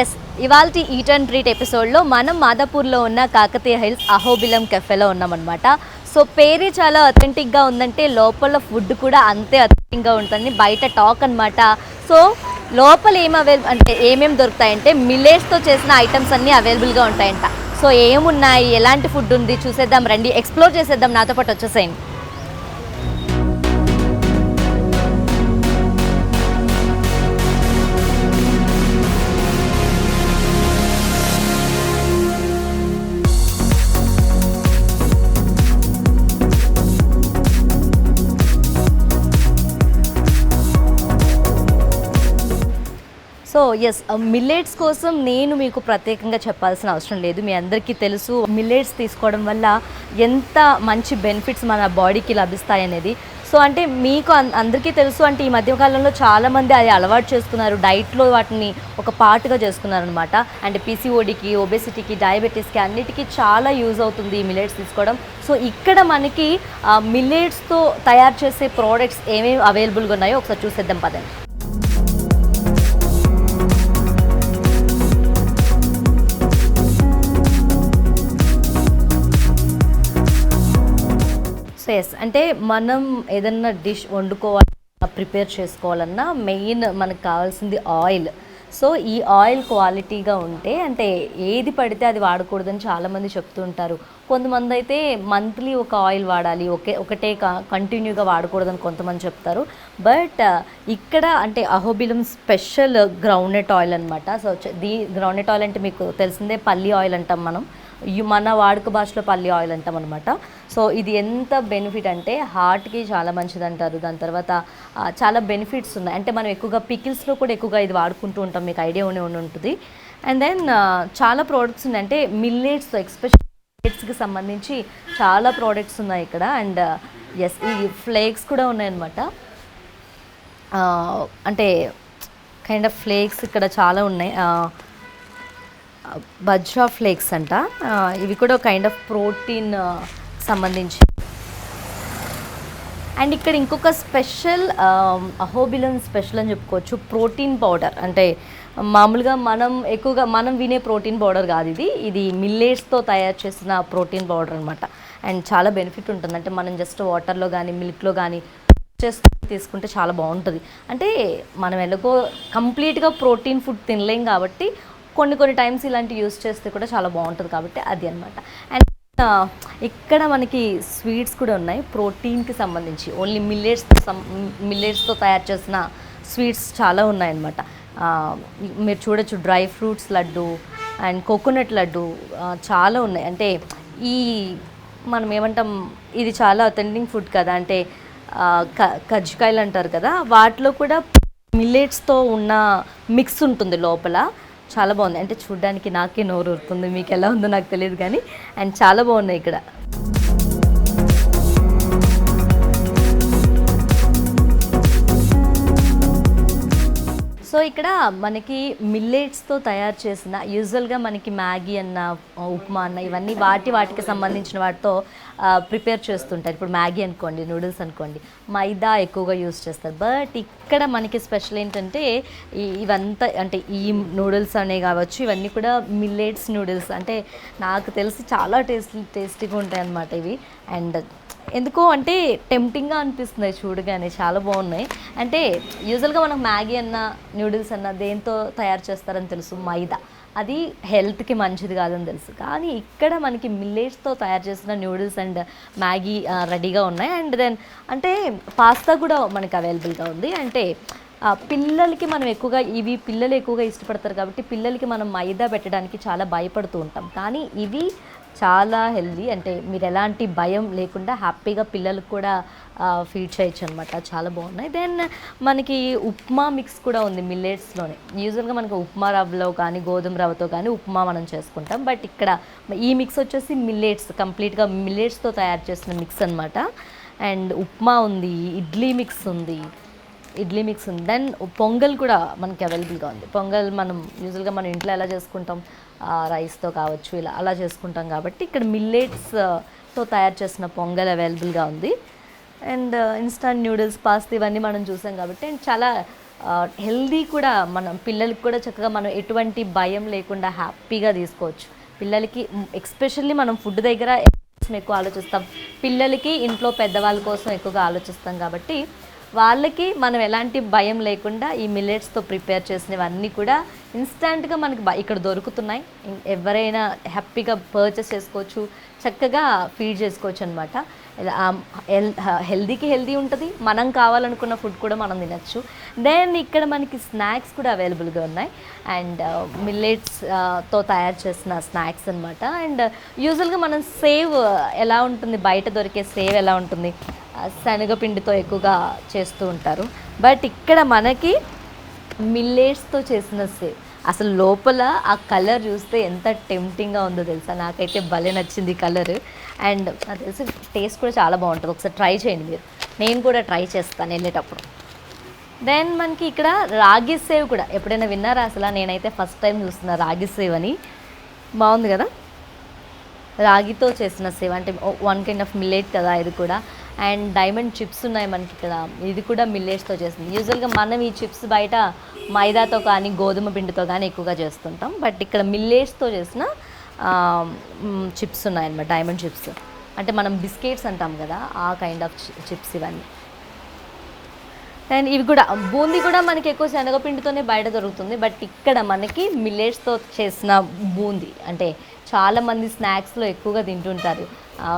Yes ఇవాళ eat and treat ఎపిసోడ్లో మనం మాదాపూర్లో ఉన్న కాకతీయ హిల్స్ అహోబిలం కెఫేలో ఉన్నామన్నమాట. సో పేరే చాలా అథెంటిక్గా ఉందంటే లోపల ఫుడ్ కూడా అంతే అథెంటిక్గా ఉంటుంది. బయట టాక్ అనమాట సో లోపల ఏం అవైలబుల్ అంటే ఏమేమి దొరుకుతాయంటే మిల్లెట్స్తో చేసిన ఐటమ్స్ అన్నీ అవైలబుల్గా ఉంటాయంట. సో ఏమున్నాయి? ఎలాంటి ఫుడ్ ఉంది? చూసేద్దాం రండి. ఎక్స్ప్లోర్ చేసేద్దాం. నాతో పాటు వచ్చేసేయండి. సో ఎస్ మిల్లెట్స్ కోసం నేను మీకు ప్రత్యేకంగా చెప్పాల్సిన అవసరం లేదు. మీ అందరికీ తెలుసు మిల్లెట్స్ తీసుకోవడం వల్ల ఎంత మంచి బెనిఫిట్స్ మన బాడీకి లభిస్తాయి అనేది సో అంటే మీకు అందరికీ తెలుసు అంటే ఈ మధ్యకాలంలో చాలామంది అది అలవాటు చేసుకున్నారు. డైట్లో వాటిని ఒక పార్ట్గా చేసుకున్నారు అనమాట అంటే పీసీఓడికి ఒబెసిటీకి డయాబెటీస్కి అన్నిటికీ చాలా యూజ్ అవుతుంది ఈ మిల్లెట్స్ తీసుకోవడం. సో ఇక్కడ మనకి మిల్లెట్స్తో తయారు చేసే ప్రోడక్ట్స్ ఏమేమి అవైలబుల్గా ఉన్నాయో ఒకసారి చూసేద్దాం పదండి. ఎస్ అంటే మనం ఏదన్నా డిష్ వండుకోవాలన్నా ప్రిపేర్ చేసుకోవాలన్నా మెయిన్ మనకు కావాల్సింది ఆయిల్ సో ఈ ఆయిల్ క్వాలిటీగా ఉంటే అంటే ఏది పడితే అది వాడకూడదని చాలామంది చెప్తూ ఉంటారు. కొంతమంది అయితే మంత్లీ ఒక ఆయిల్ వాడాలి ఒకే ఒకటే కంటిన్యూగా వాడకూడదని కొంతమంది చెప్తారు. బట్ ఇక్కడ అంటే అహోబిలం స్పెషల్ గ్రౌండ్నట్ ఆయిల్ అనమాట సో దీ గ్రౌండ్నట్ ఆయిల్ అంటే మీకు తెలిసిందే పల్లి ఆయిల్ అంటాం మనం. మన వాడుక భాషలో పల్లి ఆయిల్ అంటాం అనమాట సో ఇది ఎంత బెనిఫిట్ అంటే హార్ట్కి చాలా మంచిది అంటారు దాని తర్వాత చాలా బెనిఫిట్స్ ఉన్నాయి. అంటే మనం ఎక్కువగా పికిల్స్లో కూడా ఎక్కువగా ఇది వాడుకుంటూ ఉంటాం. మీకు ఐడియా ఉండే ఉండి ఉంటుంది. అండ్ దెన్ చాలా ప్రోడక్ట్స్ ఉన్నాయి. అంటే మిల్లెట్స్ ఎక్స్పెషల్ మిల్లెట్స్కి సంబంధించి చాలా ప్రోడక్ట్స్ ఉన్నాయి ఇక్కడ. అండ్ ఎస్ ఈ ఫ్లేక్స్ కూడా ఉన్నాయన్నమాట. అంటే కైండ్ ఆఫ్ ఫ్లేక్స్ ఇక్కడ చాలా ఉన్నాయి. బజ్రా ఫ్లేక్స్ అంట. ఇవి కూడా కైండ్ ఆఫ్ ప్రోటీన్ సంబంధించి. అండ్ ఇక్కడ ఇంకొక స్పెషల్ అహోబిలన్ స్పెషల్ అని చెప్పుకోవచ్చు. ప్రోటీన్ పౌడర్ అంటే మామూలుగా మనం ఎక్కువగా మనం వినే ప్రోటీన్ పౌడర్ కాదు ఇది. ఇది మిల్లెట్స్తో తయారు చేసిన ప్రోటీన్ పౌడర్ అనమాట అండ్ చాలా బెనిఫిట్ ఉంటుంది. అంటే మనం జస్ట్ వాటర్లో కానీ మిల్క్లో కానీ చేసుకుని తీసుకుంటే చాలా బాగుంటుంది. అంటే మనం ఎలాగో కంప్లీట్గా ప్రోటీన్ ఫుడ్ తినలేం కాబట్టి కొన్ని కొన్ని టైమ్స్ ఇలాంటివి యూస్ చేస్తే కూడా చాలా బాగుంటుంది కాబట్టి అది అనమాట అండ్ ఇక్కడ మనకి స్వీట్స్ కూడా ఉన్నాయి. ప్రోటీన్కి సంబంధించి ఓన్లీ మిల్లెట్స్తో సం మిల్లెట్స్తో తయారు చేసిన స్వీట్స్ చాలా ఉన్నాయన్నమాట. మీరు చూడొచ్చు dry fruits laddu and coconut laddu చాలా ఉన్నాయి. అంటే ఈ మనం ఏమంటాం ఇది చాలా అథెంటిక్ ఫుడ్ కదా. అంటే క కజ్జికాయలు అంటారు కదా. వాటిలో కూడా మిల్లెట్స్తో ఉన్న మిక్స్ ఉంటుంది లోపల. చాలా బాగుంది. అంటే చూడ్డానికి నాకే నోరు ఊరుతుంది మీకు ఎలా ఉందో నాకు తెలియదు కానీ అండ్ చాలా బాగున్నాయి ఇక్కడ. సో ఇక్కడ మనకి మిల్లెట్స్తో తయారు చేసిన యూజువల్గా మనకి మ్యాగీ అన్న ఉప్మా అన్న ఇవన్నీ వాటి వాటికి సంబంధించిన వాటితో ప్రిపేర్ చేస్తుంటారు. ఇప్పుడు మ్యాగీ అనుకోండి నూడిల్స్ అనుకోండి మైదా ఎక్కువగా యూస్ చేస్తారు. బట్ ఇక్కడ మనకి స్పెషల్ ఏంటంటే ఇవంతా అంటే ఈ నూడిల్స్ అనే కావచ్చు ఇవన్నీ కూడా మిల్లెట్స్ నూడిల్స్. అంటే నాకు తెలిసి చాలా టేస్ట్ టేస్టీగా ఉంటాయి అన్నమాట ఇవి. అండ్ ఎందుకో అంటే టెంప్టింగ్గా అనిపిస్తుంది చూడగానే చాలా బాగున్నాయి. అంటే యూజువల్గా మనకు మ్యాగీ అన్న నూడిల్స్ అన్న దేంతో తయారు చేస్తారని తెలుసు మైదా. అది హెల్త్కి మంచిది కాదని తెలుసు. కానీ ఇక్కడ మనకి మిల్లెట్స్తో తయారు చేసిన నూడిల్స్ అండ్ మ్యాగీ రెడీగా ఉన్నాయి. అండ్ దెన్ అంటే పాస్తా కూడా మనకి అవైలబుల్గా ఉంది. అంటే పిల్లలకి మనం ఎక్కువగా ఇవి పిల్లలు ఎక్కువగా ఇష్టపడతారు కాబట్టి పిల్లలకి మనం మైదా పెట్టడానికి చాలా భయపడుతూ ఉంటాం. కానీ ఇవి చాలా హెల్దీ అంటే మీరు ఎలాంటి భయం లేకుండా హ్యాపీగా పిల్లలకు కూడా ఫీడ్ చేయొచ్చు అనమాట చాలా బాగున్నాయి. దెన్ మనకి ఉప్మా మిక్స్ కూడా ఉంది మిల్లెట్స్లోనే యూజువల్గా మనకి ఉప్మా రవ్వలో కానీ గోధుమ రవ్వతో కానీ ఉప్మా మనం చేసుకుంటాం. బట్ ఇక్కడ ఈ మిక్స్ వచ్చేసి మిల్లెట్స్ కంప్లీట్గా మిల్లెట్స్తో తయారు చేసిన మిక్స్ అనమాట అండ్ ఉప్మా ఉంది ఇడ్లీ మిక్స్ ఉంది. ఇడ్లీ మిక్స్ ఉంది. దెన్ పొంగల్ కూడా మనకి అవైలబుల్గా ఉంది. పొంగల్ మనం యూజువల్గా మనం ఇంట్లో ఎలా చేసుకుంటాం? రైస్తో కావచ్చు ఇలా అలా చేసుకుంటాం కాబట్టి ఇక్కడ మిల్లెట్స్తో తయారు చేసిన పొంగల్ అవైలబుల్గా ఉంది. అండ్ ఇన్స్టాంట్ నూడిల్స్ పాస్తా ఇవన్నీ మనం చూసాం కాబట్టి అండ్ చాలా హెల్దీ కూడా మనం పిల్లలకి కూడా చక్కగా మనం ఎటువంటి భయం లేకుండా హ్యాపీగా తీసుకోవచ్చు. పిల్లలకి ఎక్స్పెషల్లీ మనం ఫుడ్ దగ్గర ఎక్కువ ఆలోచిస్తాం. పిల్లలకి ఇంట్లో పెద్దవాళ్ళ కోసం ఎక్కువగా ఆలోచిస్తాం కాబట్టి వాళ్ళకి మనం ఎలాంటి భయం లేకుండా ఈ మిల్లెట్స్తో ప్రిపేర్ చేసినవన్నీ కూడా ఇన్స్టాంట్గా మనకి ఇక్కడ దొరుకుతున్నాయి. ఎవరైనా హ్యాపీగా పర్చేస్ చేసుకోవచ్చు చక్కగా ఫీడ్ చేసుకోవచ్చు అనమాట హెల్దీకి హెల్దీ ఉంటుంది మనం కావాలనుకున్న ఫుడ్ కూడా మనం తినచ్చు. దెన్ ఇక్కడ మనకి స్నాక్స్ కూడా అవైలబుల్గా ఉన్నాయి. అండ్ మిల్లెట్స్ uh, uh, తో తయారు చేసిన స్నాక్స్ అనమాట అండ్ యూజువల్గా మనం సేవ్ ఎలా ఉంటుంది బయట దొరికే సేవ్ ఎలా ఉంటుంది శనగపిండితో ఎక్కువగా చేస్తూ ఉంటారు. బట్ ఇక్కడ మనకి మిల్లెట్స్తో చేసిన సేవ్ అసలు లోపల ఆ కలర్ చూస్తే ఎంత టెంప్టింగ్గా ఉందో తెలుసా? నాకైతే భలే నచ్చింది కలర్. అండ్ నాకు తెలిసి టేస్ట్ కూడా చాలా బాగుంటుంది. ఒకసారి ట్రై చేయండి మీరు. నేను కూడా ట్రై చేస్తాను వెళ్ళేటప్పుడు. దెన్ మనకి ఇక్కడ రాగి సేవ్ కూడా. ఎప్పుడైనా విన్నారా అసలు? నేనైతే ఫస్ట్ టైం చూస్తున్నా రాగి సేవ్ అని. బాగుంది కదా? రాగితో చేసిన సేవ్ అంటే వన్ కైండ్ ఆఫ్ మిల్లెట్ కదా ఇది కూడా. అండ్ డైమండ్ చిప్స్ ఉన్నాయి మనకి ఇక్కడ. ఇది కూడా మిల్లెట్స్తో చేసింది యూజువల్గా మనం ఈ చిప్స్ బయట మైదాతో కానీ గోధుమ పిండితో కానీ ఎక్కువగా చేస్తుంటాం. బట్ ఇక్కడ మిల్లెట్స్తో చేసిన చిప్స్ ఉన్నాయన్నమాట డైమండ్ చిప్స్. అంటే మనం బిస్కెట్స్ అంటాం కదా ఆ కైండ్ ఆఫ్ చిప్స్ ఇవన్నీ. అండ్ ఇవి కూడా బూందీ కూడా మనకి ఎక్కువ శనగపిండితోనే బయట దొరుకుతుంది. బట్ ఇక్కడ మనకి మిల్లెట్స్తో చేసిన బూందీ అంటే చాలామంది స్నాక్స్లో ఎక్కువగా తింటుంటారు.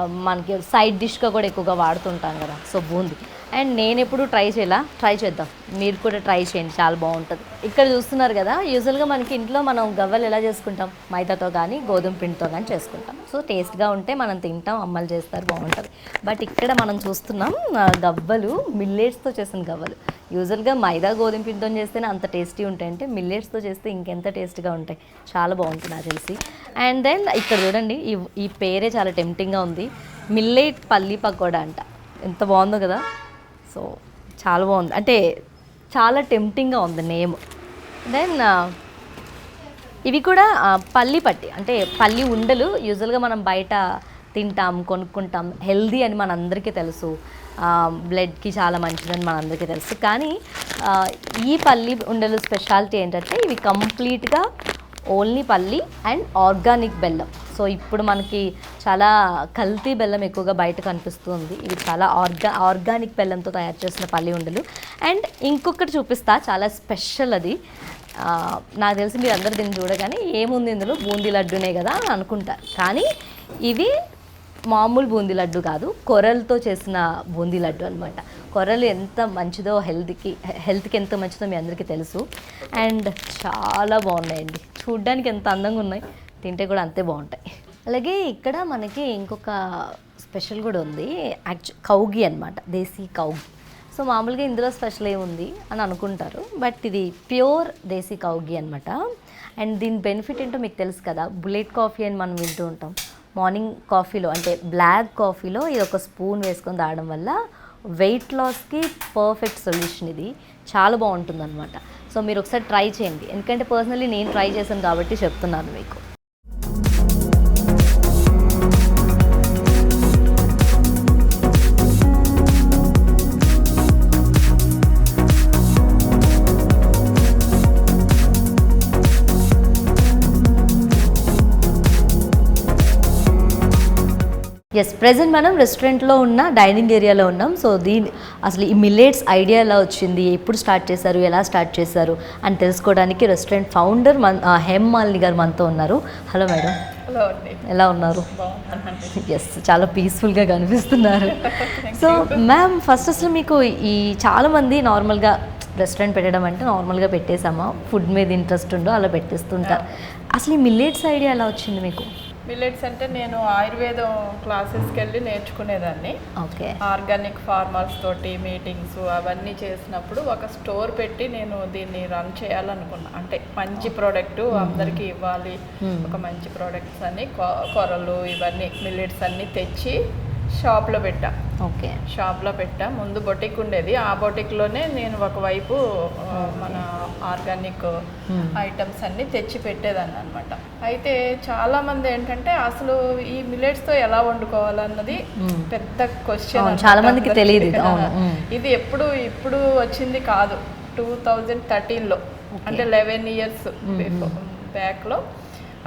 మనకి సైడ్ డిష్గా కూడా ఎక్కువగా వాడుతుంటాం కదా. సో బూంది. అండ్ నేను ఎప్పుడు ట్రై చేయాల. ట్రై చేద్దాం. మీరు కూడా ట్రై చేయండి. చాలా బాగుంటుంది. ఇక్కడ చూస్తున్నారు కదా యూజువల్గా మనకి ఇంట్లో మనం గవ్వలు ఎలా చేసుకుంటాం? మైదాతో కానీ గోధుమ పిండితో కానీ చేసుకుంటాం. సో టేస్ట్గా ఉంటే మనం తింటాం అమ్మలు చేస్తారు బాగుంటుంది. బట్ ఇక్కడ మనం చూస్తున్నాం గవ్వలు మిల్లెట్స్తో చేసిన గవ్వలు. యూజువల్గా మైదా గోధుమ పిండితో చేస్తేనే అంత టేస్టీ ఉంటాయంటే మిల్లెట్స్తో చేస్తే ఇంకెంత టేస్ట్గా ఉంటాయి. చాలా బాగుంటుంది నాకు తెలిసి. అండ్ దెన్ ఇక్కడ చూడండి ఈ ఈ పేరే చాలా టెంప్టింగ్గా ఉంది. మిల్లెట్ పల్లీ పకోడా అంట. ఎంత బాగుందో కదా. సో చాలా బాగుంది. అంటే చాలా టెంప్టింగ్గా ఉంది నేమ్. దెన్ uh, ఇవి కూడా పల్లి పట్టి. అంటే పల్లి ఉండలు యూజువల్గా మనం బయట తింటాం కొనుక్కుంటాం. హెల్దీ అని మనందరికీ తెలుసు. బ్లడ్కి చాలా మంచిదని మనందరికీ తెలుసు. కానీ ఈ పల్లి ఉండలు స్పెషాలిటీ ఏంటంటే ఇవి కంప్లీట్గా ఓన్లీ పల్లి అండ్ ఆర్గానిక్ బెల్లం. సో ఇప్పుడు మనకి చాలా కల్తీ బెల్లం ఎక్కువగా బయట కనిపిస్తుంది ఇవి చాలా ఆర్గా ఆర్గానిక్ బెల్లంతో తయారు చేసిన పల్లి ఉండలు. అండ్ ఇంకొకటి చూపిస్తా చాలా స్పెషల్ అది. నాకు తెలిసి మీరు అందరు దీన్ని చూడగానే ఏముంది ఇందులో? బూందీ లడ్డునే కదా అని అనుకుంటారు కానీ ఇది మామూలు బూందీ లడ్డు కాదు కొర్రలతో చేసిన బూందీ లడ్డు అనమాట కొర్రలు ఎంత మంచిదో హెల్త్కి హెల్త్కి ఎంత మంచిదో మీ అందరికీ తెలుసు. అండ్ చాలా బాగున్నాయండి. చూడ్డానికి ఎంత అందంగా ఉన్నాయి. తింటే కూడా అంతే బాగుంటాయి. అలాగే ఇక్కడ మనకి ఇంకొక స్పెషల్ కూడా ఉంది. యాక్చు కౌగి అనమాట దేశీ కౌగి. సో మామూలుగా ఇందులో స్పెషల్ ఏముంది అని అనుకుంటారు. బట్ ఇది ప్యూర్ దేశీ కౌగి అనమాట అండ్ దీని బెనిఫిట్ ఏంటో మీకు తెలుసు కదా. బుల్లెట్ కాఫీ అని మనం వింటూ ఉంటాం. మార్నింగ్ కాఫీలో అంటే బ్లాక్ కాఫీలో ఇది ఒక స్పూన్ వేసుకొని తాగడం వల్ల వెయిట్ లాస్కి పర్ఫెక్ట్ సొల్యూషన్ ఇది. చాలా బాగుంటుంది అనమాట సో మీరు ఒకసారి ట్రై చేయండి. ఎందుకంటే పర్సనలీ నేను ట్రై చేశాను కాబట్టి చెప్తున్నాను మీకు. ఎస్ ప్రెసెంట్ మనం రెస్టారెంట్లో ఉన్న డైనింగ్ ఏరియాలో ఉన్నాం. సో దీని అసలు ఈ మిల్లెట్స్ ఐడియా ఎలా వచ్చింది? ఎప్పుడు స్టార్ట్ చేశారు? ఎలా స్టార్ట్ చేశారు? అని తెలుసుకోవడానికి రెస్టారెంట్ ఫౌండర్ మన హేమ్ మాలిని గారు మనతో ఉన్నారు. హలో మేడం ఎలా ఉన్నారు? ఎస్ చాలా పీస్ఫుల్గా కనిపిస్తున్నారు. సో మ్యామ్ ఫస్ట్ అసలు మీకు ఈ చాలామంది నార్మల్గా రెస్టారెంట్ పెట్టడం అంటే నార్మల్గా పెట్టేసామా ఫుడ్ మీద ఇంట్రెస్ట్ ఉండో అలా పెట్టేస్తుంటారు. అసలు ఈ మిల్లెట్స్ ఐడియా ఎలా వచ్చింది మీకు? మిల్లెట్స్ అంటే నేను ఆయుర్వేదం క్లాసెస్కి వెళ్ళి నేర్చుకునేదాన్ని. ఓకే. ఆర్గానిక్ ఫార్మర్స్ తోటి మీటింగ్స్ అవన్నీ చేసినప్పుడు ఒక స్టోర్ పెట్టి నేను దీన్ని రన్ చేయాలనుకున్నా. అంటే మంచి ప్రోడక్ట్ అందరికీ ఇవ్వాలి. ఒక మంచి ప్రోడక్ట్స్ అన్ని కొ- కొరలు ఇవన్నీ మిల్లెట్స్ అన్నీ తెచ్చి షాప్లో పెట్టా. ఓకే. షాప్లో పెట్టా. ముందు బొటిక్ ఉండేది. ఆ బొటిక్లోనే నేను ఒకవైపు మన ఆర్గానిక్ ఐటమ్స్ అన్ని తెచ్చి పెట్టేదాన్ని అనమాట అయితే చాలా మంది ఏంటంటే అసలు ఈ మిల్లెట్స్తో ఎలా వండుకోవాలన్నది పెద్ద క్వశ్చన్ చాలా మందికి తెలియదు. ఇది. ఎప్పుడు ఇప్పుడు వచ్చింది కాదు. టూ థౌజండ్ థర్టీన్లో. అంటే లెవెన్ ఇయర్స్ బ్యాక్లో.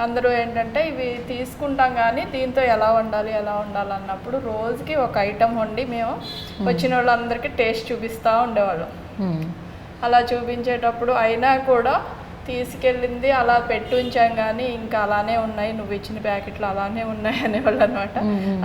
అందరూ ఏంటంటే ఇవి తీసుకుంటాం కానీ దీంతో ఎలా వండాలి ఎలా వండాలి అన్నప్పుడు రోజుకి ఒక ఐటెం వండి మేము వచ్చిన వాళ్ళందరికీ టేస్ట్ చూపిస్తూ ఉండేవాళ్ళం మ్మ్. అలా చూపించేటప్పుడు అయినా కూడా తీసుకెళ్ళింది అలా పెట్టి ఉంచాం కానీ ఇంకా అలానే ఉన్నాయి. నువ్వు ఇచ్చిన ప్యాకెట్లు అలానే ఉన్నాయి అనేవాళ్ళు అనమాట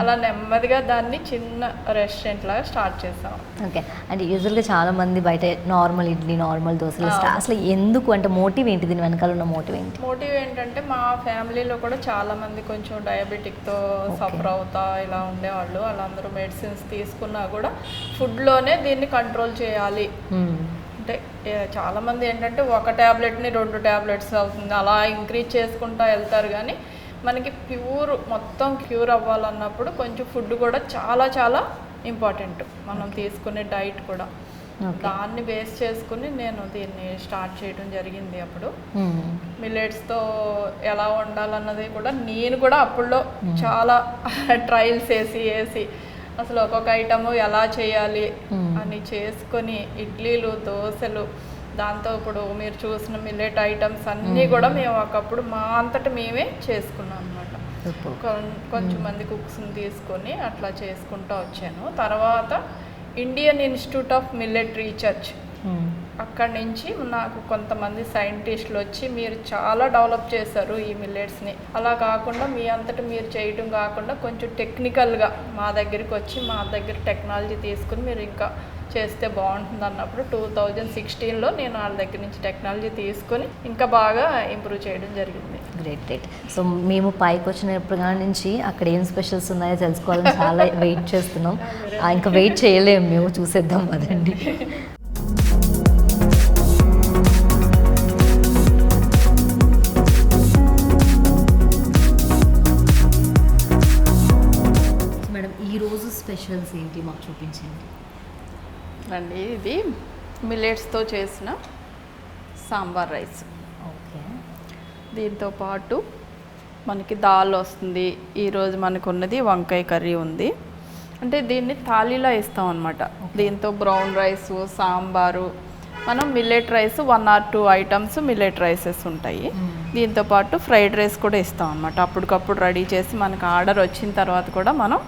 అలా నెమ్మదిగా దాన్ని చిన్న రెస్టారెంట్ లాగా స్టార్ట్ చేసాం. ఓకే. అంటే యూజువల్గా చాలా మంది బయట నార్మల్ ఇడ్లీ నార్మల్ దోశలు అసలు ఎందుకు? అంటే మోటివ్ ఏంటి? దీని వెనకాల ఉన్న మోటివ్ ఏంటి? మోటివ్ ఏంటంటే మా ఫ్యామిలీలో కూడా చాలా మంది కొంచెం డయాబెటిక్తో సఫర్ అవుతా ఇలా ఉండేవాళ్ళు. వాళ్ళందరూ మెడిసిన్స్ తీసుకున్నా కూడా ఫుడ్లోనే దీన్ని కంట్రోల్ చేయాలి. అంటే ఏ, చాలా మంది ఏంటంటే ఒక ట్యాబ్లెట్ని రెండు ట్యాబ్లెట్స్ అవుతుంది అలా ఇంక్రీజ్ చేసుకుంటా వెళ్తారు. కానీ మనకి ప్యూర్ మొత్తం క్యూర్ అవ్వాలన్నప్పుడు కొంచెం ఫుడ్ కూడా చాలా చాలా ఇంపార్టెంట్. మనం తీసుకునే డైట్ కూడా. దాన్ని బేస్ చేసుకుని నేను దీన్ని స్టార్ట్ చేయడం జరిగింది అప్పుడు. మిల్లెట్స్తో ఎలా వండాలన్నది కూడా నేను కూడా అప్పుడులో చాలా ట్రయల్స్ వేసి వేసి అసలు ఒక్కొక్క ఐటము ఎలా చేయాలి అని చేసుకొని ఇడ్లీలు దోశలు దాంతో ఇప్పుడు మీరు చూసిన మిల్లెట్ ఐటమ్స్ అన్నీ కూడా మేము ఒకప్పుడు మా అంతట మేమే చేసుకున్నాం అనమాట సూపర్. కొంచెం మంది కుక్స్ని తీసుకొని అట్లా చేసుకుంటూ వచ్చాను. తర్వాత Indian Institute of Millet Research. అక్కడి నుంచి నాకు కొంతమంది సైంటిస్టులు వచ్చి మీరు చాలా డెవలప్ చేశారు ఈ మిల్లెట్స్ని. అలా కాకుండా మీ అంతటా మీరు చేయటం కాకుండా కొంచెం టెక్నికల్గా మా దగ్గరికి వచ్చి మా దగ్గర టెక్నాలజీ తీసుకుని మీరు ఇంకా చేస్తే బాగుంటుంది అన్నప్పుడు టూ థౌజండ్ సిక్స్టీన్లో నేను వాళ్ళ దగ్గర నుంచి టెక్నాలజీ తీసుకొని ఇంకా బాగా ఇంప్రూవ్ చేయడం జరిగింది. గ్రేట్ గ్రేట్ సో మేము పైకి వచ్చినప్పుడు నుంచి అక్కడ ఏం స్పెషల్స్ ఉన్నాయో తెలుసుకోవాలని చాలా వెయిట్ చేస్తున్నాం. ఆ, ఇంకా వెయిట్ చేయలేము మేము చూసేద్దాం అదండి అండి ఇది. మిల్లెట్స్తో చేసిన సాంబార్ రైస్. ఓకే. దీంతో పాటు మనకి దాల్ వస్తుంది. ఈరోజు మనకు ఉన్నది వంకాయ కర్రీ ఉంది. అంటే దీన్ని థాలీలో ఇస్తాం అనమాట దీంతో బ్రౌన్ రైస్ సాంబారు మనం millet rice one or two items millet rices ఉంటాయి. దీంతో పాటు ఫ్రైడ్ రైస్ కూడా ఇస్తాం అనమాట అప్పటికప్పుడు రెడీ చేసి మనకు ఆర్డర్ వచ్చిన తర్వాత కూడా మనం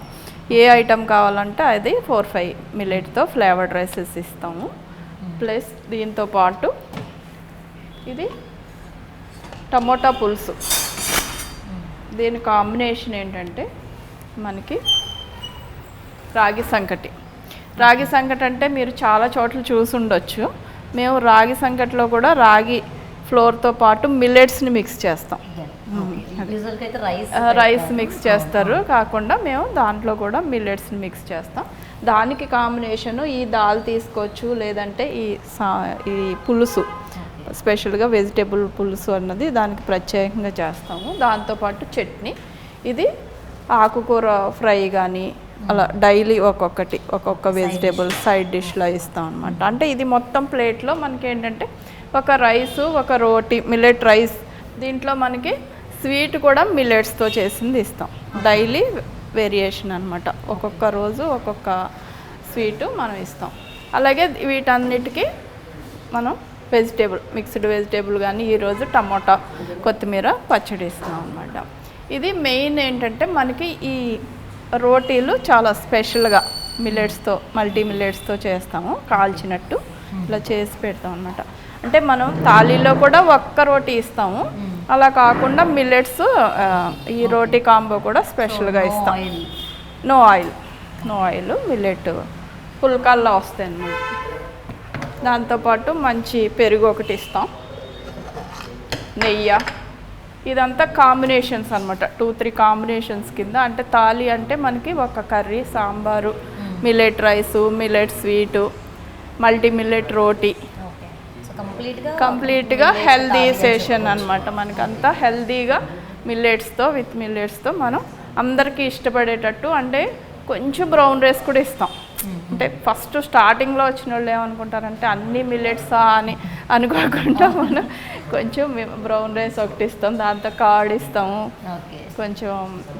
ఏ ఐటమ్ కావాలంటే అది ఫోర్ ఫైవ్ మిల్లెట్తో ఫ్లేవర్డ్ రైసెస్ ఇస్తాము. ప్లస్ దీంతో పాటు ఇది టమోటా పులుసు. దీని కాంబినేషన్ ఏంటంటే మనకి రాగి సంకటి. రాగి సంకటి అంటే మీరు చాలా చోట్ల చూసి ఉండొచ్చు. మేము రాగి సంకటిలో కూడా రాగి ఫ్లోర్తో పాటు మిల్లెట్స్ని మిక్స్ చేస్తాం. రైస్ రైస్ మిక్స్ చేస్తారు. కాకుండా మేము దాంట్లో కూడా మిల్లెట్స్ని మిక్స్ చేస్తాం. దానికి కాంబినేషను ఈ దాల్ తీసుకోవచ్చు లేదంటే ఈ సా ఈ పులుసు. స్పెషల్గా వెజిటేబుల్ పులుసు అన్నది దానికి ప్రత్యేకంగా చేస్తాము. దాంతోపాటు చట్నీ. ఇది ఆకుకూర ఫ్రై కానీ అలా డైలీ ఒక్కొక్కటి ఒక్కొక్క వెజిటేబుల్ సైడ్ డిష్లో ఇస్తాం అనమాట అంటే ఇది మొత్తం ప్లేట్లో మనకి ఏంటంటే ఒక రైస్ ఒక రోటీ మిల్లెట్ రైస్ దీంట్లో మనకి స్వీట్ కూడా మిల్లెట్స్తో చేసింది ఇస్తాం. డైలీ వేరియేషన్ అనమాట ఒక్కొక్క రోజు ఒక్కొక్క స్వీటు మనం ఇస్తాం. అలాగే వీటన్నిటికీ మనం వెజిటేబుల్ మిక్స్డ్ వెజిటేబుల్ కానీ ఈరోజు టమోటా కొత్తిమీర పచ్చడి ఇస్తాం అనమాట ఇది మెయిన్ ఏంటంటే మనకి ఈ రోటీలు చాలా స్పెషల్గా మిల్లెట్స్తో మల్టీ మిల్లెట్స్తో చేస్తాము. కాల్చినట్టు ఇలా చేసి పెడతాం అనమాట అంటే మనం థాలీలో కూడా ఒక్క రోటీ ఇస్తాము. అలా కాకుండా మిల్లెట్స్ ఈ రోటీ కాంబో కూడా స్పెషల్గా ఇస్తాం. No oil no oil millet పుల్కాల్లో వస్తాయి అన్నమాట. దాంతోపాటు మంచి పెరుగు ఒకటి ఇస్తాం. నెయ్యి. ఇదంతా కాంబినేషన్స్ అనమాట టూ త్రీ కాంబినేషన్స్ కింద. అంటే తాలి అంటే మనకి ఒక curry sambar millet rice millet sweet multi millet roti కంప్లీట్గా హెల్దీ సెషన్ అనమాట మనకంతా హెల్దీగా మిల్లెట్స్తో విత్ మిల్లెట్స్తో మనం అందరికీ ఇష్టపడేటట్టు అంటే కొంచెం బ్రౌన్ రైస్ కూడా ఇస్తాం. అంటే ఫస్ట్ స్టార్టింగ్లో వచ్చిన వాళ్ళు ఏమనుకుంటారంటే అన్ని మిల్లెట్సా అని అనుకోకుండా మనం కొంచెం బ్రౌన్ రైస్ ఒకటి ఇస్తాం. దాంతో కార్డ్ ఇస్తాము. కొంచెం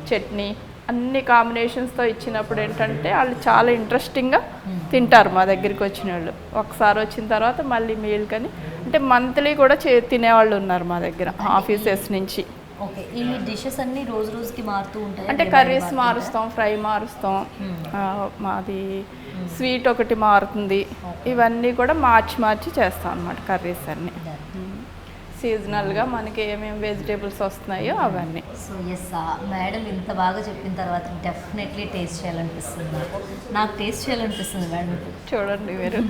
చట్నీ అన్ని కాంబినేషన్స్తో ఇచ్చినప్పుడు ఏంటంటే వాళ్ళు చాలా ఇంట్రెస్టింగ్గా తింటారు మా దగ్గరికి వచ్చిన వాళ్ళు. ఒకసారి వచ్చిన తర్వాత మళ్ళీ మీల్ కానీ అంటే మంత్లీ కూడా చే తినేవాళ్ళు ఉన్నారు మా దగ్గర ఆఫీసెస్ నుంచి. ఓకే ఈ డిషెస్ అన్ని రోజు రోజుకి మారుతూ ఉంటాయి? అంటే కర్రీస్ మారుస్తాం ఫ్రై మారుస్తాం ఆ, మాది స్వీట్ ఒకటి మారుతుంది. ఇవన్నీ కూడా మార్చి మార్చి చేస్తాం అన్నమాట కర్రీస్ అన్నీ. సీజనల్గా మనకి ఏమేమి వెజిటేబుల్స్ వస్తున్నాయో అవన్నీ. సో ఎస్ మేడం ఇంత బాగా చెప్పిన తర్వాత డెఫినెట్లీ టేస్ట్ చేయాలనిపిస్తుంది నాకు. టేస్ట్ చేయాలనిపిస్తుంది మేడం చూడండి మీరు.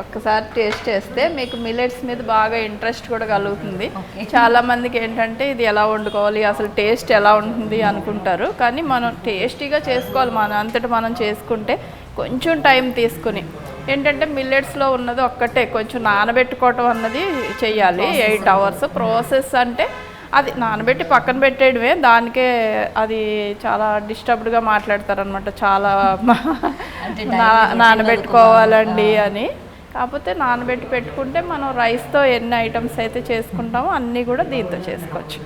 ఒక్కసారి టేస్ట్ చేస్తే మీకు మిలెట్స్ మీద బాగా ఇంట్రెస్ట్ కూడా కలుగుతుంది. చాలా మందికి ఏంటంటే ఇది ఎలా వండుకోవాలి అసలు టేస్ట్ ఎలా ఉంటుంది అనుకుంటారు. కానీ మనం టేస్టీగా చేసుకోవాలి మన అంతటా మనం చేసుకుంటే కొంచెం టైం తీసుకుని. ఏంటంటే మిల్లెట్స్లో ఉన్నది ఒక్కటే కొంచెం నానబెట్టుకోవటం అన్నది చెయ్యాలి. ఎయిట్ అవర్స్ ప్రాసెస్ అంటే అది నానబెట్టి పక్కన పెట్టేయడమే దానికే అది చాలా డిస్టర్బ్డ్గా మాట్లాడతారనమాట చాలా నానబెట్టుకోవాలండి అని. కాకపోతే నానబెట్టి పెట్టుకుంటే మనం రైస్తో ఎన్ని ఐటమ్స్ అయితే చేసుకుంటామో అన్నీ కూడా దీంతో చేసుకోవచ్చు.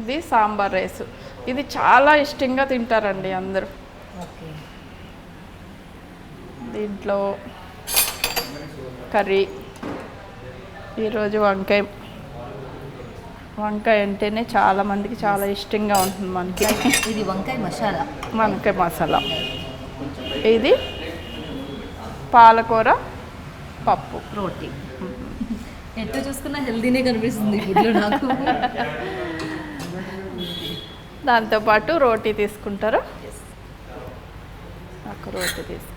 ఇది సాంబార్ రైస్ ఇది చాలా ఇష్టంగా తింటారండి అందరూ. దీంట్లో కర్రీ ఈరోజు వంకాయ వంకాయ అంటేనే చాలా మందికి చాలా ఇష్టంగా ఉంటుంది మనకి. ఇది వంకాయ మసాలా. వంకాయ మసాలా. ఇది పాలకూర పప్పు. రోటీ. ఎట్లా చూసుకున్నా హెల్దీనే కనిపిస్తుంది నాకు. దాంతోపాటు రోటీ తీసుకుంటారా. నాకు రోటీ తీసుకుంటాం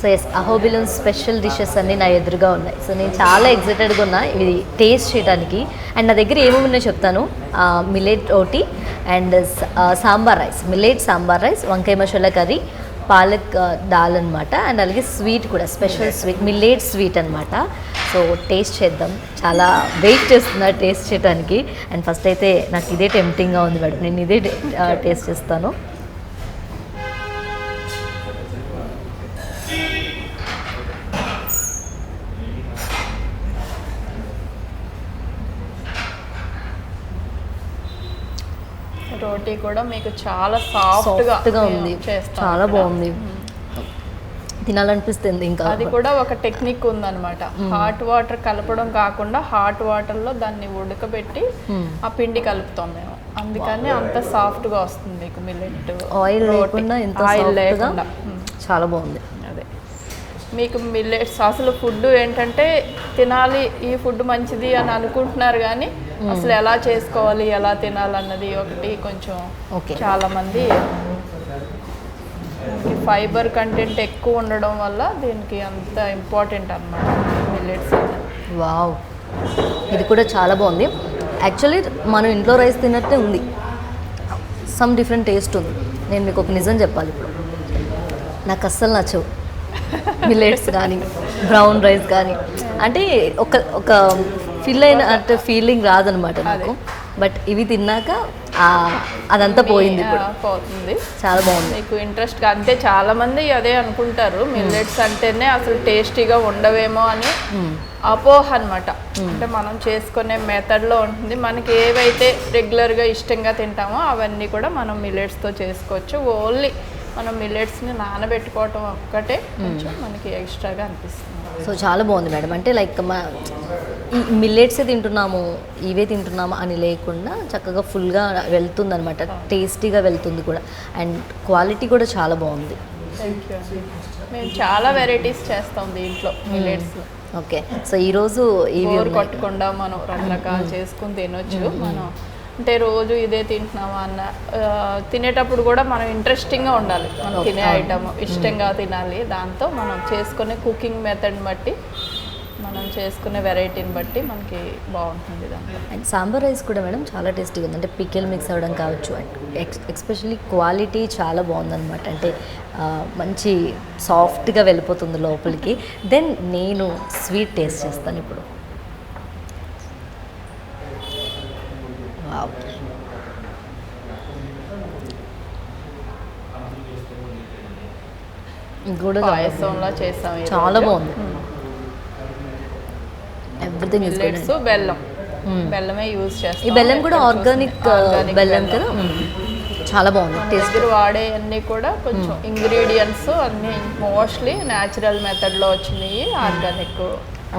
so yes Ahobilam special dishes అన్నీ నా ఎదురుగా ఉన్నాయి. సో నేను చాలా ఎగ్జైటెడ్గా ఉన్నా ఇవి టేస్ట్ చేయడానికి అండ్ నా దగ్గర ఏమేమి ఉన్నాయో చెప్తాను. Millet roti and sambar rice millet sambar rice వంకాయ మసాలా కర్రీ పాలక్ దాల్ అనమాట అండ్ అలాగే స్వీట్ కూడా స్పెషల్ స్వీట్ మిల్లెట్ స్వీట్ అనమాట సో టేస్ట్ చేద్దాం. చాలా వెయిట్ చేస్తున్నా టేస్ట్ చేయడానికి అండ్ ఫస్ట్ అయితే నాకు ఇదే టెంప్టింగ్గా ఉంది మేడం. నేను ఇదే టేస్ట్ చేస్తాను. రోటీ కూడా మీకు చాలా సాఫ్ట్గా ఉంది. చాలా. బాగుంది. తినాలనిపిస్తుంది ఇంకా. అది కూడా ఒక టెక్నిక్ ఉందన్నమాట. హాట్ వాటర్ కలపడం కాకుండా హాట్ వాటర్లో దాన్ని ఉడకబెట్టి. ఆ పిండి కలుపుతాం మేము. అందుకని అంత సాఫ్ట్గా వస్తుంది మీకు మిల్లెట్ ఆయిల్ లేకుండా ఇంత ఆయిల్ లేకుండా. చాలా బాగుంది. మీకు మిల్లెట్స్ అసలు ఫుడ్ ఏంటంటే తినాలి ఈ ఫుడ్ మంచిది అని అనుకుంటున్నారు కానీ అసలు ఎలా చేసుకోవాలి ఎలా తినాలన్నది ఒకటి కొంచెం ఓకే. చాలా మంది ఫైబర్ కంటెంట్ ఎక్కువ ఉండడం వల్ల దీనికి అంత ఇంపార్టెంట్ అన్నమాట మిల్లెట్స్ వావ్. ఇది కూడా చాలా బాగుంది. యాక్చువల్లీ మనం ఇంట్లో రైస్ తిన్నట్టే ఉంది. సమ్ డిఫరెంట్ టేస్ట్ ఉంది. నేను మీకు ఒక నిజం చెప్పాలి ఇప్పుడు. నాకు అస్సలు నచ్చవు. మిల్లెట్స్ కానీ బ్రౌన్ రైస్ కానీ అంటే ఒక ఒక ఫిల్ అయిన అంటే ఫీలింగ్ రాదనమాట నాకు. బట్ ఇవి తిన్నాక అదంతా పోయింది ఇప్పుడు. పోతుంది. చాలా బాగుంది. మీకు ఇంట్రెస్ట్ అంటే చాలా మంది అదే అనుకుంటారు. మిల్లెట్స్ అంటేనే అసలు టేస్టీగా ఉండవేమో అని అపోహ అనమాట అంటే మనం చేసుకునే మెథడ్లో ఉంటుంది. మనకి ఏవైతే రెగ్యులర్గా ఇష్టంగా తింటామో అవన్నీ కూడా మనం మిల్లెట్స్తో చేసుకోవచ్చు. ఓన్లీ మనం మిల్లెట్స్ని నానబెట్టుకోవటం ఒక్కటే కొంచెం మనకి ఎక్స్ట్రాగా అనిపిస్తుంది. సో చాలా బాగుంది మేడం. అంటే లైక్ మిల్లెట్సే తింటున్నాము ఇవే తింటున్నాము అని లేకుండా చక్కగా ఫుల్గా వెళ్తుంది అనమాట టేస్టీగా వెళ్తుంది కూడా. అండ్ క్వాలిటీ కూడా చాలా బాగుంది. మేము చాలా వెరైటీస్ చేస్తాం దీంట్లో మిల్లెట్స్ ఓకే సో ఈరోజు ఇవి. కొట్టకుండా మనం రకరకాలు చేసుకుని తినొచ్చు. మనం అంటే రోజు ఇదే తింటున్నామా అన్న తినేటప్పుడు కూడా మనం ఇంట్రెస్టింగ్గా ఉండాలి. మనం తినే ఐటమ్ ఇష్టంగా తినాలి. దాంతో మనం చేసుకునే కుకింగ్ మెథడ్ని బట్టి మనం చేసుకునే వెరైటీని బట్టి మనకి బాగుంటుంది దాంట్లో. అండ్ సాంబార్ రైస్ కూడా మేడం చాలా టేస్టీగా ఉంది. అంటే పికిల్ మిక్స్ అవ్వడం కావచ్చు ఎక్స్ ఎక్స్పెషల్లీ క్వాలిటీ చాలా బాగుందన్నమాట. అంటే మంచి సాఫ్ట్గా వెళ్ళిపోతుంది లోపలికి. దెన్ నేను స్వీట్ టేస్ట్ చేస్తాను ఇప్పుడు వావ్ ఇది కూడా చాలా పాయసంలా చేసాం ఈ చాలా. బాగుంది. ఎవ్రీథింగ్ ఇస్ గుడ్ మిల్లెట్స్ బెల్లం. బెల్లమే యూజ్ చేస్తాం. ఈ బెల్లం కూడా ఆర్గానిక్ బెల్లం కదా. చాలా బాగుంది. టేస్ట్ వాడే అన్ని కూడా కొంచెం ఇంగ్రీడియంట్స్ అన్ని మోస్ట్లీ న్యాచురల్ మెథడ్లో వచ్చినాయి ఆర్గానిక్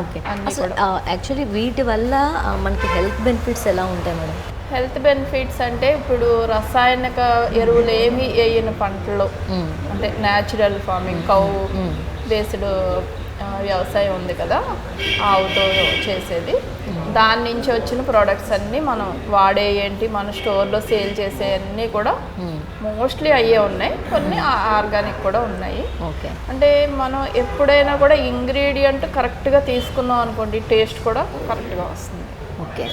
ఓకే అసలు యాక్చువల్లీ వీటి వల్ల మనకి హెల్త్ బెనిఫిట్స్ ఎలా ఉంటాయి మేడం హెల్త్ బెనిఫిట్స్ అంటే ఇప్పుడు రసాయనిక ఎరువులు ఏమి వేయని పంటలు. అంటే న్యాచురల్ ఫార్మింగ్ కౌ. బేస్డ్ వ్యవసాయం ఉంది కదా ఆవుతో చేసేది. దాని నుంచి వచ్చిన ప్రోడక్ట్స్ అన్నీ మనం వాడే ఏంటి మన స్టోర్లో సేల్ చేసే అన్నీ కూడా. మోస్ట్లీ అయ్యే ఉన్నాయి. కొన్ని ఆర్గానిక్ కూడా ఉన్నాయి. ఓకే. అంటే మనం ఎప్పుడైనా కూడా ఇంగ్రీడియంట్ కరెక్ట్గా తీసుకున్నాం అనుకోండి టేస్ట్ కూడా కరెక్ట్గా వస్తుంది. ఓకే.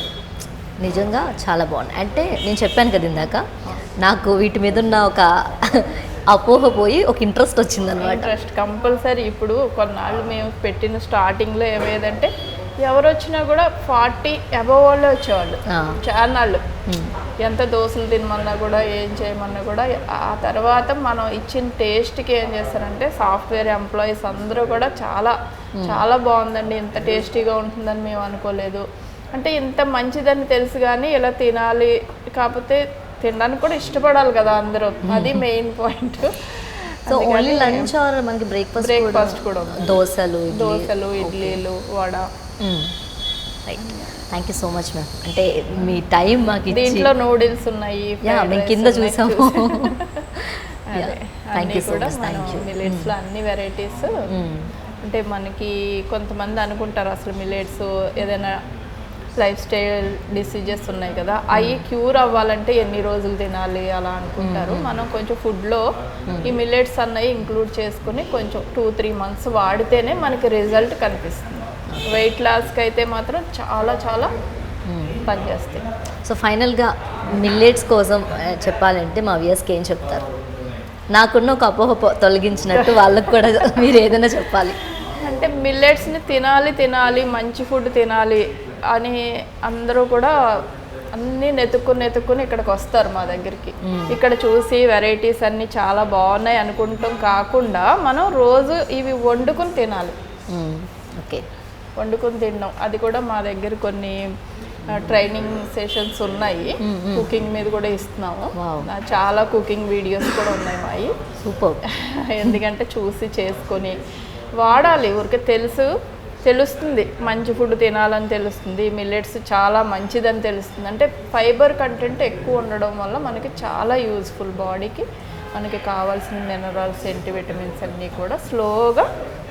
నిజంగా చాలా బాగుంది అంటే నేను చెప్పాను కదా ఇందాక నాకు వీటి మీద ఉన్న ఒక అపోహ పోయి ఒక ఇంట్రెస్ట్ వచ్చిందనమాట. ఇంట్రెస్ట్ కంపల్సరీ ఇప్పుడు కొన్నాళ్ళు మేము పెట్టిన స్టార్టింగ్లో ఏమేదంటే ఎవరు వచ్చినా కూడా ఫార్టీ అబవ్ వాళ్ళే వచ్చేవాళ్ళు. చాన్నాళ్ళు ఎంత దోశలు తినమన్నా కూడా ఏం చేయమన్నా కూడా ఆ తర్వాత మనం ఇచ్చిన టేస్ట్కి ఏం చేస్తారంటే సాఫ్ట్వేర్ ఎంప్లాయీస్ అందరూ కూడా చాలా చాలా బాగుందండి. ఇంత టేస్టీగా ఉంటుందని మేము అనుకోలేదు. అంటే ఇంత మంచిదని తెలుసు కానీ ఇలా తినాలి? కాకపోతే తినడానికి కూడా ఇష్టపడాలి కదా అందరూ. అది main point. So only lunch or మనకి బ్రేక్ఫాస్ట్ బ్రేక్ఫాస్ట్ కూడా దోశలు దోశలు ఇడ్లీలు vada. Right thank you so much ma'am అంటే మీ టైం మాకు దీంట్లో నూడిల్స్ ఉన్నాయి యా మేము కింద చూసాము. థ్యాంక్ యూ సో కూడా మచ్ థ్యాంక్ యూ millets లో అన్ని వెరైటీస్ అంటే మనకి కొంతమంది అనుకుంటారు అసలు మిల్లెట్స్ ఏదైనా లైఫ్ స్టైల్ డిసీజెస్ ఉన్నాయి కదా అవి క్యూర్ అవ్వాలంటే ఎన్ని రోజులు తినాలి అలా అనుకుంటారు. మనం కొంచెం ఫుడ్లో ఈ మిల్లెట్స్ అన్నవి ఇంక్లూడ్ చేసుకుని కొంచెం టూ త్రీ మంత్స్ వాడితేనే మనకి రిజల్ట్ కనిపిస్తుంది. వెయిట్ లాస్కి అయితే మాత్రం చాలా చాలా పనిచేస్తాయి. సో ఫైనల్గా మిల్లెట్స్ కోసం చెప్పాలంటే మా వ్యూస్కి ఏం చెప్తారు? నాకున్న ఒక అపోహ తొలగించినట్టు వాళ్ళకు కూడా మీరు ఏదైనా చెప్పాలి. అంటే మిల్లెట్స్ని తినాలి తినాలి మంచి ఫుడ్ తినాలి అని అందరూ కూడా అన్నీ నెతుక్కుని నెతుక్కుని ఇక్కడికి వస్తారు మా దగ్గరికి. ఇక్కడ చూసి వెరైటీస్ అన్నీ చాలా బాగున్నాయి అనుకుంటాం కాకుండా మనం రోజు ఇవి వండుకుని తినాలి. ఓకే. వండుకొని తిన్నాం. అది కూడా మా దగ్గర కొన్ని ట్రైనింగ్ సెషన్స్ ఉన్నాయి. కుకింగ్ మీద కూడా ఇస్తున్నాము. చాలా కుకింగ్ వీడియోస్ కూడా ఉన్నాయి మావి సూపర్. ఎందుకంటే చూసి చేసుకొని వాడాలి. ఊరికే తెలుసు. తెలుస్తుంది. మంచి ఫుడ్ తినాలని తెలుస్తుంది. మిల్లెట్స్ చాలా మంచిదని తెలుస్తుంది. అంటే ఫైబర్ కంటెంట్ ఎక్కువ ఉండడం వల్ల మనకి చాలా యూజ్ఫుల్ బాడీకి మనకి కావాల్సిన మినరల్స్ ఎంటి విటమిన్స్ అన్నీ కూడా స్లోగా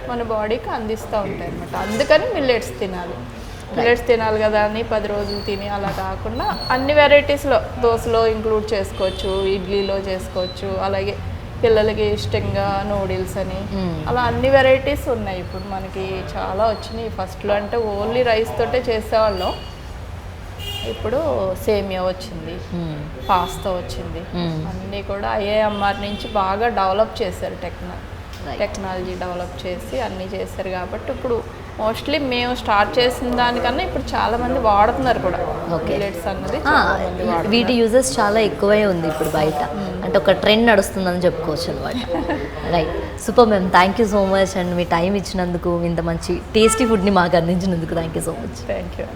మన బాడీకి అందిస్తూ ఉంటాయి అన్నమాట. అందుకని మిల్లెట్స్ తినాలి. మిల్లెట్స్ తినాలి కదా అని పది రోజులు తిని అలా కాకుండా అన్ని వెరైటీస్లో దోశలో ఇంక్లూడ్ చేసుకోవచ్చు ఇడ్లీలో చేసుకోవచ్చు అలాగే పిల్లలకి ఇష్టంగా నూడిల్స్ అని. అలా అన్ని వెరైటీస్ ఉన్నాయి. ఇప్పుడు మనకి చాలా వచ్చినాయి. ఫస్ట్లో అంటే ఓన్లీ రైస్ తోటే చేసేవాళ్ళం. ఇప్పుడు సేమియా వచ్చింది. పాస్తా వచ్చింది. అన్నీ కూడా ఐఏఎంఆర్ నుంచి బాగా డెవలప్ చేశారు టెక్నా. టెక్నాలజీ డెవలప్ చేసి అన్నీ చేశారు. కాబట్టి ఇప్పుడు మోస్ట్లీ మేము స్టార్ట్ చేసిన దానికన్నా ఇప్పుడు చాలా మంది వాడుతున్నారు కూడా. మిల్లెట్స్ అన్నది. వీటి యూజెస్ చాలా ఎక్కువే ఉంది ఇప్పుడు బయట. అంటే ఒక ట్రెండ్ నడుస్తుందని చెప్పుకోవచ్చు అనమాట. Right super ma'am thank you so much and me time ఇచ్చినందుకు ఇంత మంచి టేస్టీ ఫుడ్ని మాకు అందించినందుకు thank you so much thank you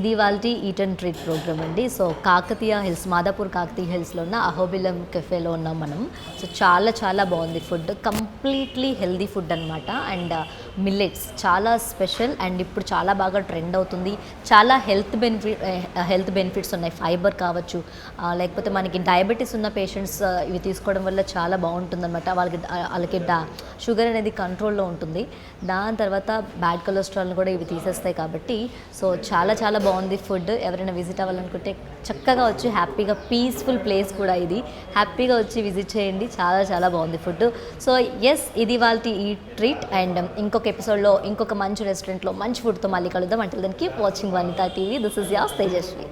ఇది వాళ్ళ ఈట్ అండ్ ట్రీట్ ప్రోగ్రామ్ అండి. సో కాకతీయ హిల్స్ మాదాపూర్ కాకతీయ హిల్స్లో ఉన్న అహోబిలం కెఫేలో ఉన్నాం మనం. సో చాలా చాలా బాగుంది ఫుడ్ కంప్లీట్లీ హెల్దీ ఫుడ్ అనమాట అండ్ uh, మిల్లెట్స్ చాలా స్పెషల్ అండ్ ఇప్పుడు చాలా బాగా ట్రెండ్ అవుతుంది. చాలా హెల్త్ బెనిఫిట్ హెల్త్ బెనిఫిట్స్ ఉన్నాయి. ఫైబర్ కావచ్చు uh, లేకపోతే మనకి డయాబెటీస్ ఉన్న పేషెంట్స్ uh, ఇవి తీసుకోవడం వల్ల చాలా బాగుంటుందన్నమాట. వాళ్ళకి వాళ్ళకి డా షుగర్ అనేది కంట్రోల్లో ఉంటుంది. దాని తర్వాత బ్యాడ్ కొలెస్ట్రాల్ని కూడా ఇవి తీసేస్తాయి కాబట్టి సో చాలా చాలా బాగుంది ఫుడ్. ఎవరైనా విజిట్ అవ్వాలనుకుంటే చక్కగా వచ్చి హ్యాపీగా పీస్ఫుల్ ప్లేస్ కూడా ఇది. హ్యాపీగా వచ్చి విజిట్ చేయండి. చాలా చాలా బాగుంది ఫుడ్. సో ఎస్ ఇది వాళ్ళ ఈ ట్రీట్. అండ్ ఇంకొక ఎపిసోడ్లో ఇంకొక మంచి రెస్టారెంట్లో మంచి ఫుడ్తో మళ్ళీ కలుద్దాం. అంటే దానికి watching Vanitha TV this is as Tejaswi.